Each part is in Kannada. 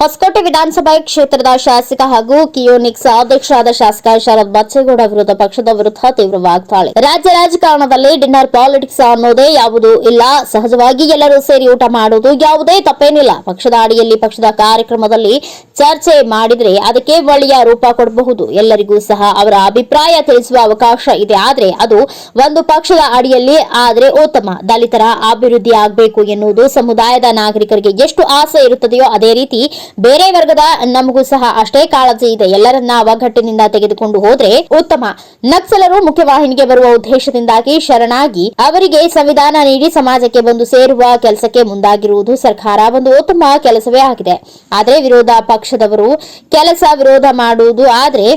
ಹೊಸಕೋಟೆ ವಿಧಾನಸಭಾ ಕ್ಷೇತ್ರದ ಶಾಸಕ ಹಾಗೂ ಕಿಯೋನಿಕ್ಸ್ ಅಧ್ಯಕ್ಷರಾದ ಶಾಸಕ ಶರದ್ ಬಚ್ಚೇಗೌಡ ವಿರುದ್ಧ ಪಕ್ಷದ ವಿರುದ್ಧ ತೀವ್ರ ವಾಗ್ದಾಳಿ. ರಾಜ್ಯ ರಾಜಕಾರಣದಲ್ಲಿ ಡಿನ್ನರ್ ಪಾಲಿಟಿಕ್ಸ್ ಅನ್ನೋದೇ ಯಾವುದೂ ಇಲ್ಲ. ಸಹಜವಾಗಿ ಎಲ್ಲರೂ ಸೇರಿ ಊಟ ಮಾಡುವುದು ಯಾವುದೇ ತಪ್ಪೇನಿಲ್ಲ. ಪಕ್ಷದ ಅಡಿಯಲ್ಲಿ ಪಕ್ಷದ ಕಾರ್ಯಕ್ರಮದಲ್ಲಿ ಚರ್ಚೆ ಮಾಡಿದರೆ ಅದಕ್ಕೆ ಒಳ್ಳೆಯ ರೂಪ ಕೊಡಬಹುದು. ಎಲ್ಲರಿಗೂ ಸಹ ಅವರ ಅಭಿಪ್ರಾಯ ತಿಳಿಸುವ ಅವಕಾಶ ಇದೆ. ಆದರೆ ಅದು ಒಂದು ಪಕ್ಷದ ಅಡಿಯಲ್ಲಿ ಆದರೆ ಉತ್ತಮ. ದಲಿತರ ಅಭಿವೃದ್ಧಿ ಆಗಬೇಕು ಎನ್ನುವುದು ಸಮುದಾಯದ ನಾಗರಿಕರಿಗೆ ಎಷ್ಟು ಆಸೆ ಇರುತ್ತದೆಯೋ ಅದೇ ರೀತಿ ಬೇರೆ ವರ್ಗದ ನಮಗೂ ಸಹ ಅಷ್ಟೇ ಕಾಳಜಿ ಇದೆ. ಎಲ್ಲರನ್ನ ಒಗ್ಗಟ್ಟಿನಿಂದ ತೆಗೆದುಕೊಂಡು ಹೋದ್ರೆ ಉತ್ತಮ. ನಕ್ಸಲರು ಮುಖ್ಯವಾಹಿನಿಗೆ ಬರುವ ಉದ್ದೇಶದಿಂದಾಗಿ ಶರಣಾಗಿ ಅವರಿಗೆ ಸಂವಿಧಾನ ನೀಡಿ ಸಮಾಜಕ್ಕೆ ಬಂದು ಸೇರುವ ಕೆಲಸಕ್ಕೆ ಮುಂದಾಗಿರುವುದು ಸರ್ಕಾರ ಒಂದು ಉತ್ತಮ ಕೆಲಸವೇ ಆಗಿದೆ. ಆದರೆ ವಿರೋಧ ಪಕ್ಷದವರು ಕೆಲಸ ವಿರೋಧ ಮಾಡುವುದು ಆದರೆ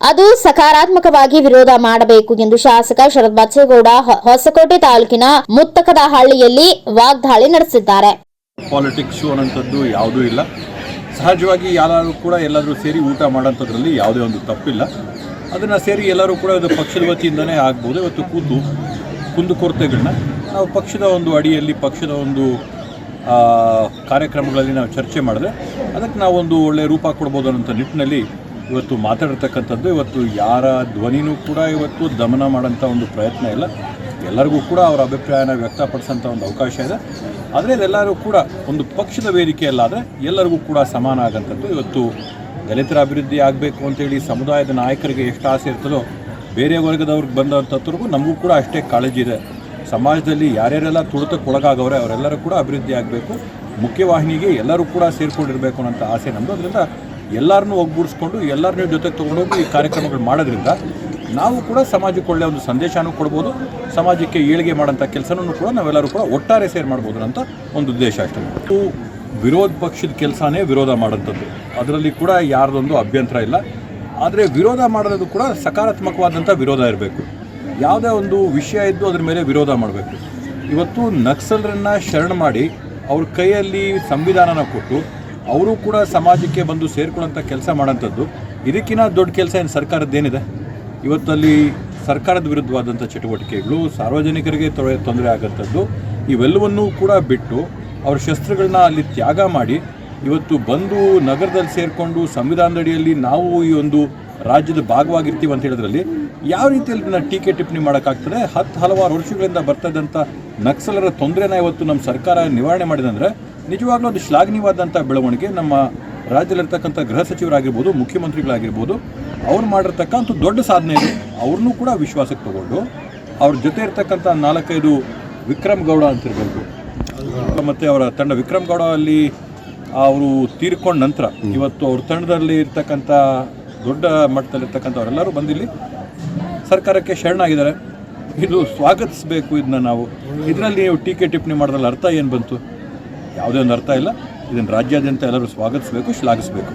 ಅದು ಸಕಾರಾತ್ಮಕವಾಗಿ ವಿರೋಧ ಮಾಡಬೇಕು ಎಂದು ಶಾಸಕ ಶರದ್ ಬಚ್ಚೇಗೌಡ ಹೊಸಕೋಟೆ ತಾಲೂಕಿನ ಮುತ್ತಕದಹಳ್ಳಿಯಲ್ಲಿ ವಾಗ್ದಾಳಿ ನಡೆಸಿದ್ದಾರೆ. ಪಾಲಿಟಿಕ್ಸ್ ಅನ್ನೋಂಥದ್ದು ಯಾವುದೂ ಇಲ್ಲ. ಸಹಜವಾಗಿ ಯಾರು ಕೂಡ ಎಲ್ಲಾದರೂ ಸೇರಿ ಊಟ ಮಾಡೋಂಥದ್ರಲ್ಲಿ ಯಾವುದೇ ಒಂದು ತಪ್ಪಿಲ್ಲ. ಅದನ್ನು ಸೇರಿ ಎಲ್ಲರೂ ಕೂಡ ಅದು ಪಕ್ಷದ ವತಿಯಿಂದನೇ ಆಗ್ಬೋದು. ಇವತ್ತು ಕೂತು ಕುಂದುಕೊರತೆಗಳನ್ನ ನಾವು ಪಕ್ಷದ ಒಂದು ಅಡಿಯಲ್ಲಿ, ಪಕ್ಷದ ಒಂದು ಕಾರ್ಯಕ್ರಮಗಳಲ್ಲಿ ನಾವು ಚರ್ಚೆ ಮಾಡಿದ್ರೆ ಅದಕ್ಕೆ ನಾವೊಂದು ಒಳ್ಳೆಯ ರೂಪ ಕೊಡ್ಬೋದು ಅನ್ನೋಂಥ ನಿಟ್ಟಿನಲ್ಲಿ ಇವತ್ತು ಮಾತಾಡಿರ್ತಕ್ಕಂಥದ್ದು. ಇವತ್ತು ಯಾರ ಧ್ವನಿನೂ ಕೂಡ ಇವತ್ತು ದಮನ ಮಾಡೋಂಥ ಒಂದು ಪ್ರಯತ್ನ ಇಲ್ಲ. ಎಲ್ಲರಿಗೂ ಕೂಡ ಅವರ ಅಭಿಪ್ರಾಯನ ವ್ಯಕ್ತಪಡಿಸೋಂಥ ಒಂದು ಅವಕಾಶ ಇದೆ. ಆದರೆ ಇದೆಲ್ಲರೂ ಕೂಡ ಒಂದು ಪಕ್ಷದ ವೇದಿಕೆಯಲ್ಲಾದರೆ ಎಲ್ಲರಿಗೂ ಕೂಡ ಸಮಾನ ಆಗೋಂಥದ್ದು. ಇವತ್ತು ದಲಿತರ ಅಭಿವೃದ್ಧಿ ಆಗಬೇಕು ಅಂತೇಳಿ ಸಮುದಾಯದ ನಾಯಕರಿಗೆ ಎಷ್ಟು ಆಸೆ ಇರ್ತದೋ, ಬೇರೆ ವರ್ಗದವ್ರಿಗೆ ಬಂದಂಥವ್ರಿಗೂ ನಮಗೂ ಕೂಡ ಅಷ್ಟೇ ಕಾಳಜಿ ಇದೆ. ಸಮಾಜದಲ್ಲಿ ಯಾರ್ಯಾರೆಲ್ಲ ತುಳಿತಕ್ಕೆ ಒಳಗಾಗವ್ರೆ ಅವರೆಲ್ಲರೂ ಕೂಡ ಅಭಿವೃದ್ಧಿ ಆಗಬೇಕು. ಮುಖ್ಯವಾಹಿನಿಗೆ ಎಲ್ಲರೂ ಕೂಡ ಸೇರಿಕೊಂಡಿರಬೇಕು ಅನ್ನೋಂಥ ಆಸೆ ನಮ್ಮದು ಅದರಿಂದ ಎಲ್ಲರನ್ನೂ ಒಗ್ಗೂಡಿಸ್ಕೊಂಡು, ಎಲ್ಲರನ್ನೂ ಜೊತೆಗೆ ತೊಗೊಂಡೋಗಿ ಈ ಕಾರ್ಯಕ್ರಮಗಳು ಮಾಡೋದ್ರಿಂದ ನಾವು ಕೂಡ ಸಮಾಜಕ್ಕೆ ಒಳ್ಳೆಯ ಒಂದು ಸಂದೇಶನೂ ಕೊಡ್ಬೋದು, ಸಮಾಜಕ್ಕೆ ಏಳಿಗೆ ಮಾಡೋಂಥ ಕೆಲಸನೂ ಕೂಡ ನಾವೆಲ್ಲರೂ ಕೂಡ ಒಟ್ಟಾರೆ ಸೇರಿ ಮಾಡ್ಬೋದು ಅಂತ ಒಂದು ಉದ್ದೇಶ ಅಷ್ಟೇ. ವಿರೋಧ ಪಕ್ಷದ ಕೆಲಸನೇ ವಿರೋಧ ಮಾಡೋಂಥದ್ದು ಅದರಲ್ಲಿ ಕೂಡ ಯಾರ್ದೊಂದು ಅಭ್ಯಂತರ ಇಲ್ಲ. ಆದರೆ ವಿರೋಧ ಮಾಡೋದು ಕೂಡ ಸಕಾರಾತ್ಮಕವಾದಂಥ ವಿರೋಧ ಇರಬೇಕು. ಯಾವುದೇ ಒಂದು ವಿಷಯ ಇದ್ದು ಅದ್ರ ಮೇಲೆ ವಿರೋಧ ಮಾಡಬೇಕು. ಇವತ್ತು ನಕ್ಸಲರನ್ನು ಶರಣ ಮಾಡಿ ಅವ್ರ ಕೈಯಲ್ಲಿ ಸಂವಿಧಾನನ ಕೊಟ್ಟು ಅವರು ಕೂಡ ಸಮಾಜಕ್ಕೆ ಬಂದು ಸೇರ್ಕೊಳ್ಳೋಂಥ ಕೆಲಸ ಮಾಡೋಂಥದ್ದು ಇದಕ್ಕಿಂತ ದೊಡ್ಡ ಕೆಲಸ ಏನು ಸರ್ಕಾರದ್ದೇನಿದೆ? ಇವತ್ತಲ್ಲಿ ಸರ್ಕಾರದ ವಿರುದ್ಧವಾದಂಥ ಚಟುವಟಿಕೆಗಳು, ಸಾರ್ವಜನಿಕರಿಗೆ ತೊರೆ ತೊಂದರೆ ಆಗೋಂಥದ್ದು, ಇವೆಲ್ಲವನ್ನೂ ಕೂಡ ಬಿಟ್ಟು ಅವರ ಶಸ್ತ್ರಗಳನ್ನ ಅಲ್ಲಿ ತ್ಯಾಗ ಮಾಡಿ ಇವತ್ತು ಬಂದು ನಗರದಲ್ಲಿ ಸೇರಿಕೊಂಡು ಸಂವಿಧಾನದಡಿಯಲ್ಲಿ ನಾವು ಈ ಒಂದು ರಾಜ್ಯದ ಭಾಗವಾಗಿರ್ತೀವಿ ಅಂತ ಹೇಳಿದ್ರಲ್ಲಿ ಯಾವ ರೀತಿಯಲ್ಲಿ ನಾವು ಟೀಕೆ ಟಿಪ್ಪಣಿ ಮಾಡೋಕ್ಕಾಗ್ತದೆ? ಹತ್ತು ಹಲವಾರು ವರ್ಷಗಳಿಂದ ಬರ್ತಾ ಇದ್ದಂಥ ನಕ್ಸಲರ ತೊಂದರೆನ ಇವತ್ತು ನಮ್ಮ ಸರ್ಕಾರ ನಿವಾರಣೆ ಮಾಡಿದಂದ್ರೆ ನಿಜವಾಗ್ಲೂ ಅದು ಶ್ಲಾಘನೀಯವಾದಂಥ ಬೆಳವಣಿಗೆ ನಮ್ಮ ರಾಜ್ಯದಲ್ಲಿರ್ತಕ್ಕಂಥ ಗೃಹ ಸಚಿವರಾಗಿರ್ಬೋದು, ಮುಖ್ಯಮಂತ್ರಿಗಳಾಗಿರ್ಬೋದು, ಅವ್ರು ಮಾಡಿರ್ತಕ್ಕಂಥ ದೊಡ್ಡ ಸಾಧನೆ ಇದೆ. ಅವ್ರನ್ನೂ ಕೂಡ ವಿಶ್ವಾಸಕ್ಕೆ ತಗೊಂಡು ಅವ್ರ ಜೊತೆ ಇರ್ತಕ್ಕಂಥ ನಾಲ್ಕೈದು ವಿಕ್ರಮ್ ಗೌಡ ಅಂತಿರ್ಬೋದು ಮತ್ತು ಅವರ ತಂಡ ವಿಕ್ರಮ್ ಗೌಡ ಅಲ್ಲಿ ಅವರು ತೀರ್ಕೊಂಡ ನಂತರ ಇವತ್ತು ಅವ್ರ ತಂಡದಲ್ಲಿ ಇರ್ತಕ್ಕಂಥ ದೊಡ್ಡ ಮಟ್ಟದಲ್ಲಿರ್ತಕ್ಕಂಥವರೆಲ್ಲರೂ ಬಂದಿಲ್ಲಿ ಸರ್ಕಾರಕ್ಕೆ ಶರಣಾಗಿದ್ದಾರೆ ಇದು ಸ್ವಾಗತಿಸಬೇಕು ಇದನ್ನ ನಾವು. ಇದರಲ್ಲಿ ನೀವು ಟೀಕೆ ಟಿಪ್ಪಣಿ ಮಾಡೋದ್ರಲ್ಲಿ ಅರ್ಥ ಏನು ಬಂತು? ಯಾವುದೇ ಒಂದು ಅರ್ಥ ಇಲ್ಲ. ಇದನ್ನು ರಾಜ್ಯಾದ್ಯಂತ ಎಲ್ಲರೂ ಸ್ವಾಗತಿಸಬೇಕು ಶ್ಲಾಘಿಸಬೇಕು.